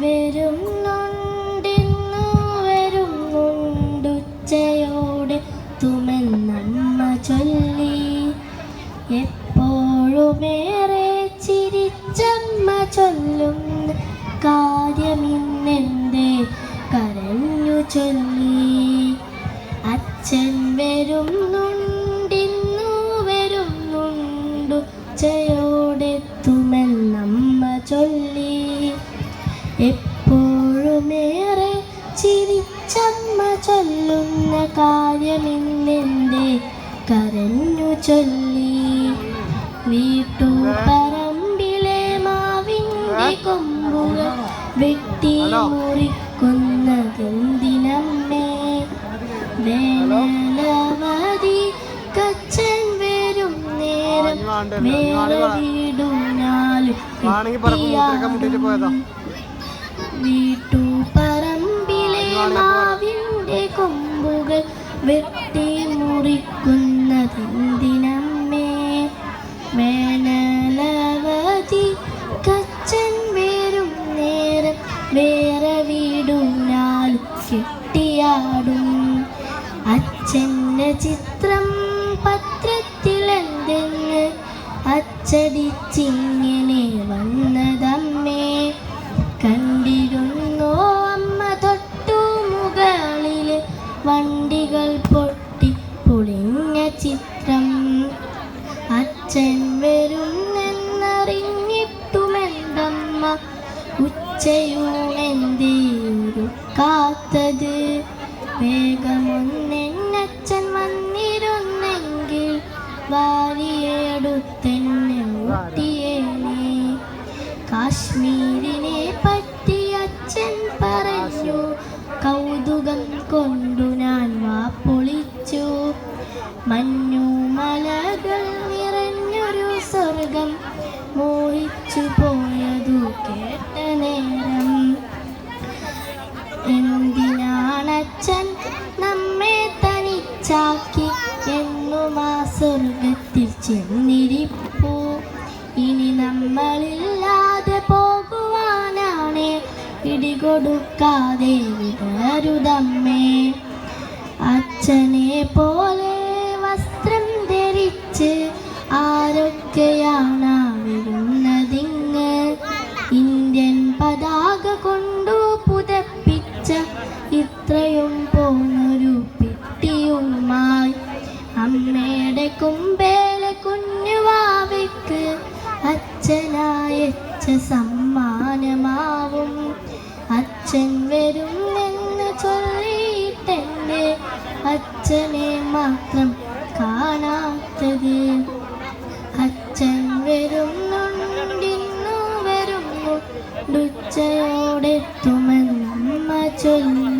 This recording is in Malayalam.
വരുന്നുണ്ടുച്ചയോടെ ചൊല്ലി. ചിരിച്ചമ്മ കാര്യമിന്നെന്തേ ചൊല്ലി. അച്ഛൻ വരുന്നുണ്ടിന്നു വരുന്നുണ്ടുച്ചയോടെത്തുമെന്നമ്മ ചൊല്ലി. ചിരിച്ചമ്മ ചൊല്ലുന്ന കാര്യമില്ലെന്റെ കരഞ്ഞു ചൊല്ലി. വീട്ടു പറമ്പിലെ മാവിന്റെ കൊമ്പുകൾ വെട്ടി മുറിക്കുന്നതെന്തിനമ്മേ? വേനലവധി കച്ചൻ വരും നേരം വേറെ വീടുനാലും ആണെങ്കിൽ വീട്ടു മൂത്രമൊക്കെ മാവിന്റെ കൊമ്പുകൾ വെട്ടി മുറിക്കുന്നതെന്തിനമ്മേ? മേനലവതി കച്ചൻ വേരും നേരം വേറെ വീടുനാൽ കെട്ടിയാടും. അച്ഛന്റെ ചിത്രം പത്രത്തിലെന്തെന്ന് അച്ചടിച്ചിങ്ങനെ വന്നതമ്മേ അച്ഛൻ വരുന്നെന്നറിഞ്ഞിട്ടുമെന്തമ്മ ഉച്ചയൂണെന്തേരു കാത്തത്? വേഗമൊന്നെന്നച്ഛൻ വന്നിരുന്നെങ്കിൽ വാരിയെടുത്തെന്നെ ഊട്ടിയേനെ. കാശ്മീരിനെ പറ്റി അച്ഛൻ പറഞ്ഞു കൗതുകം കൊണ്ടു മോഹിച്ചു പോയതു കേട്ട നേരം എന്തിനാണച്ഛൻ നമ്മെ തനിച്ചാക്കി എന്നും ആ സ്വർഗത്തിൽ ചെന്നിരിപ്പു. ഇനി നമ്മളില്ലാതെ പോകുവാനാണ്. ഇടികൊടുക്കാതെ വിടരുതമ്മേ. അച്ഛനെ പോലെ പതാക കൊണ്ടു പുതപ്പിച്ച ഇത്രയും പോന്നൊരു പിട്ടിയുമായി അമ്മയുടെ കുമ്പേലെ കുഞ്ഞുവാവയ്ക്ക് അച്ഛനായച്ച സമ്മാനമാവും. അച്ഛൻ വരും എന്ന് ചൊല്ലിയിട്ടെന്റെ അച്ഛനെ മാത്രം കാണാത്തത്. അച്ഛൻ വരുന്നുണ്ടിന്നു വരുന്നുണ്ടുച്ചയോടെത്തുമെന്നമ്മ ചൊല്ലി.